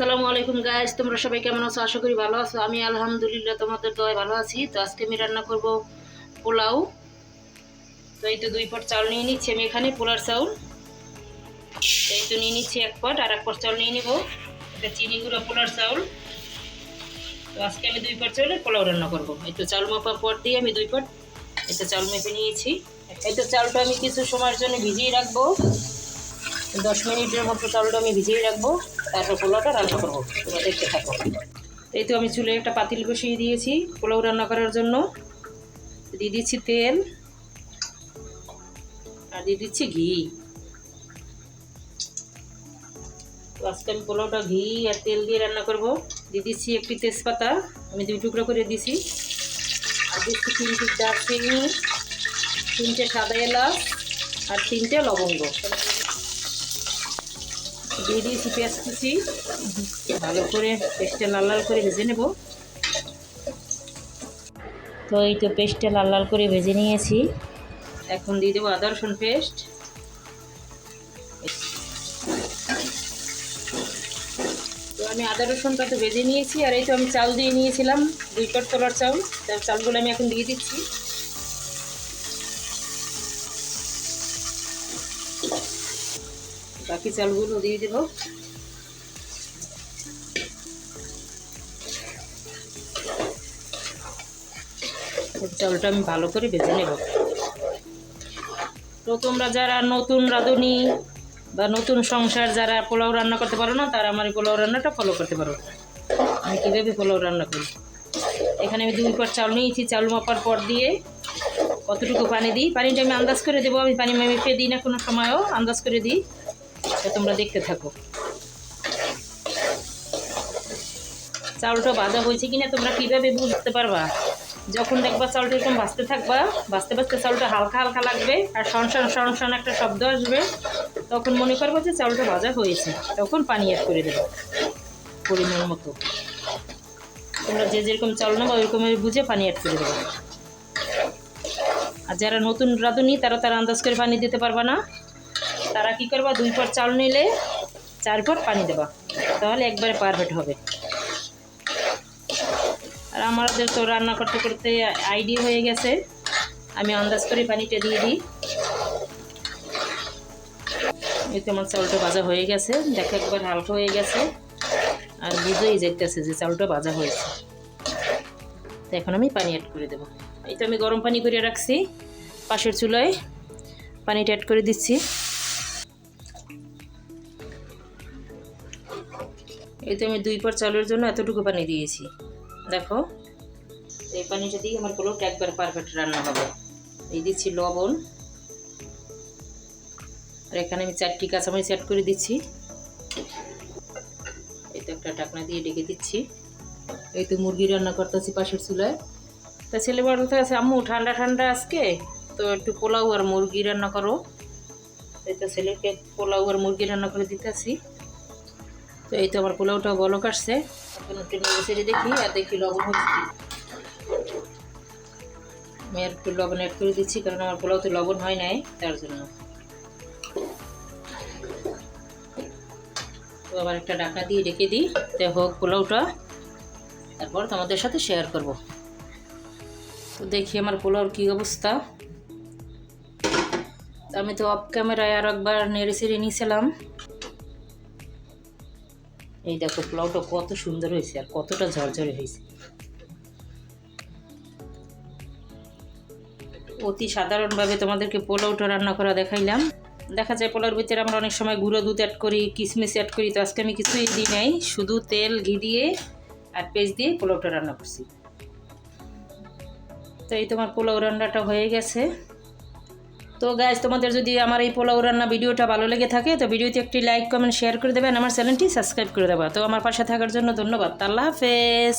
তোমরা সবাই কেমন আছো? আশা করি ভালো আছো। আমি আলহামদুলিল্লাহ তোমাদের দয় ভালো আছি। তো আজকে আমি রান্না করব পোলাও। তো এই তো দুই পট চাউল নিয়ে নিচ্ছি আমি এখানে, পোলার চাউল। এই তো নিয়ে নিচ্ছি এক পট, আর এক পট চাউল নিয়ে নিব। এটা চিনি গুঁড়ো পোলার চাউল। তো আজকে আমি দুই পট চাউলের পোলাও রান্না করব। এই তো চাউল মাপা পট দিয়ে আমি দুই পট এই তো চাউল মেপে নিয়েছি। এই তো চাউলটা আমি কিছু সময়ের জন্য ভিজিয়ে রাখব। দশ মিনিটের মতো চাউলটা আমি ভিজিয়ে রাখব, তারপর পোলাওটা রান্না করব। তোমরা দেখতে থাকো। এই তো আমি চুলে একটা পাতিল বসিয়ে দিয়েছি, পোলাও রান্না করার জন্য। দিয়ে দিচ্ছি তেল, আর দিয়ে দিচ্ছি ঘি। আজকে আমি পোলাওটা ঘি আর তেল দিয়ে রান্না করব। দিয়ে দিচ্ছি একটি তেজপাতা, আমি দুই টুকরো করে দিছি। আর দিচ্ছি তিনটি দারচিনি, তিনটে সাদা এলাচ, আর তিনটে লবঙ্গ। দিয়ে দিয়েছি পেঁয়াজ কুচি। ভালো করে পেস্টটা লাল লাল করে ভেজে নেব। তো এই তো পেস্টটা লাল লাল করে ভেজে নিয়েছি। এখন দিয়ে দেবো আদা, রসুন পেস্ট। তো আমি আদা, রসুনটা তো ভেজে নিয়েছি, আর এই তো আমি চাল দিয়ে নিয়েছিলাম, দুই কট তোলার চাউল তার চালগুলো আমি এখন দিয়ে দিচ্ছি। বাকি চালগুলো দিয়ে দেব। চালটা আমি ভালো করে ভেজে নেব। তো তোমরা যারা নতুন রাঁধুনি বা নতুন সংসার, যারা পোলাও রান্না করতে পারো না, তারা আমার এই পোলাও রান্নাটা ফলো করতে পারো। আমি কীভাবে পোলাও রান্না করি? এখানে আমি দুই পর চাল নিয়েছি, চাল মাপার পর দিয়ে কতটুকু পানি দিই? পানিটা আমি আন্দাজ করে দেবো, আমি পানি মেপে দিই না কোনো সময়ও, আন্দাজ করে দিই। তো তোমরা দেখতে থাকো। চাউলটা ভাজা হয়েছে কিনা তোমরা কীভাবে বুঝতে পারবা? যখন দেখবা চাউলটা এরকম ভাজতে থাকবা ভাজতে ভাজতে চাউলটা হালকা হালকা লাগবে আর সনসন সনসন একটা শব্দ আসবে, তখন মনে করব যে চাউলটা ভাজা হয়েছে। তখন পানি অ্যাড করে দেবো, পরিমাণ মতো। তোমরা যে যেরকম চাউল নেব ওইরকমের বুঝে পানি অ্যাড করে দেবো। আর যারা নতুন রাঁধুনি, তারা তারা আন্দাজ করে পানি দিতে পারবা না। তারা কি করবা? দুই পট চাল নিলে চার পট পানি দেবা। তাহলে একবারে পারফেক্ট হবে। আর আমাদের তো রান্না করতে করতে আইডি হয়ে গেছে, আমি আন্দাজ করে পানিটা দিয়ে দিই। এই তো আমার চাউলটা ভাজা হয়ে গেছে। দেখো একবার হালকা হয়ে গেছে। আর বুঝেই যেতেছে যে চাউলটা ভাজা হয়েছে। তো এখন আমি পানি অ্যাড করে দেবো। এই তো আমি গরম পানি করে রাখছি। পাশের চুলায় পানিটা অ্যাড করে দিচ্ছি। এই তো আমি দুই পর চালের জন্য এতটুকু পানি দিয়েছি। দেখো, এই পানিটা দিয়ে আমার পোলাওটা একবার পারফেক্ট রান্না হবে। এই দিচ্ছি লবণ। আর এখানে আমি চারটি কাঁচামরিচ অ্যাড করে দিচ্ছি। এই তো একটা ঢাকনা দিয়ে ডেকে দিচ্ছি। এই তো মুরগি রান্না করতেছি পাশের চুলায়। তা ছেলে বলতে আছে, আম্মু, ঠান্ডা ঠান্ডা আজকে? তো একটু পোলাও আর মুরগি রান্না করো। এই তো ছেলেকে পোলাও আর মুরগি রান্না করে দিতেছি। তো এই তো আমার পোলাওটা বলক কাটছে এখন দেখি আর দেখি লবণ হচ্ছে আমি একটু লবণ অ্যাড করে দিচ্ছি, কারণ আমার পোলাওতে লবণ হয় নাই, তার জন্য। তো আবার একটা ডাকা দিয়ে রেখে দিই। তো হোক পোলাওটা। তারপর তোমাদের সাথে শেয়ার করব। তো দেখি আমার পোলাওর কী অবস্থা। আমি তো অফ ক্যামেরায় আর একবার নেড়ে ছেড়ে নিয়েছিলাম। এই দেখো পোলাওটা কত সুন্দর হয়েছে আর কতটা ঝরঝরে হয়েছে। অতি সাধারণভাবে তোমাদেরকে পোলাওটা রান্না করা দেখাইলাম। দেখা যায় পোলাওর ভিতরে আমরা অনেক সময় গুঁড়ো দুধ অ্যাড করি কিশমিশ অ্যাড করি, তো আজকে আমি কিছুই দিই নাই, শুধু তেল, ঘি দিয়ে আর পেঁয়াজ দিয়ে পোলাওটা রান্না করছি। তো এই তোমার পোলাও রান্নাটা হয়ে গেছে। তো গাইজ তোমাদের যদি আমার এই পোলাও রান্না ভিডিওটা ভালো লেগে থাকে, তো ভিডিওতে একটি লাইক কমেন্ট শেয়ার করে দেবেন, আমার চ্যানেলটি সাবস্ক্রাইব করে দেবা। তো আমার পাশে থাকার জন্য ধন্যবাদ। আল্লাহ হাফেজ।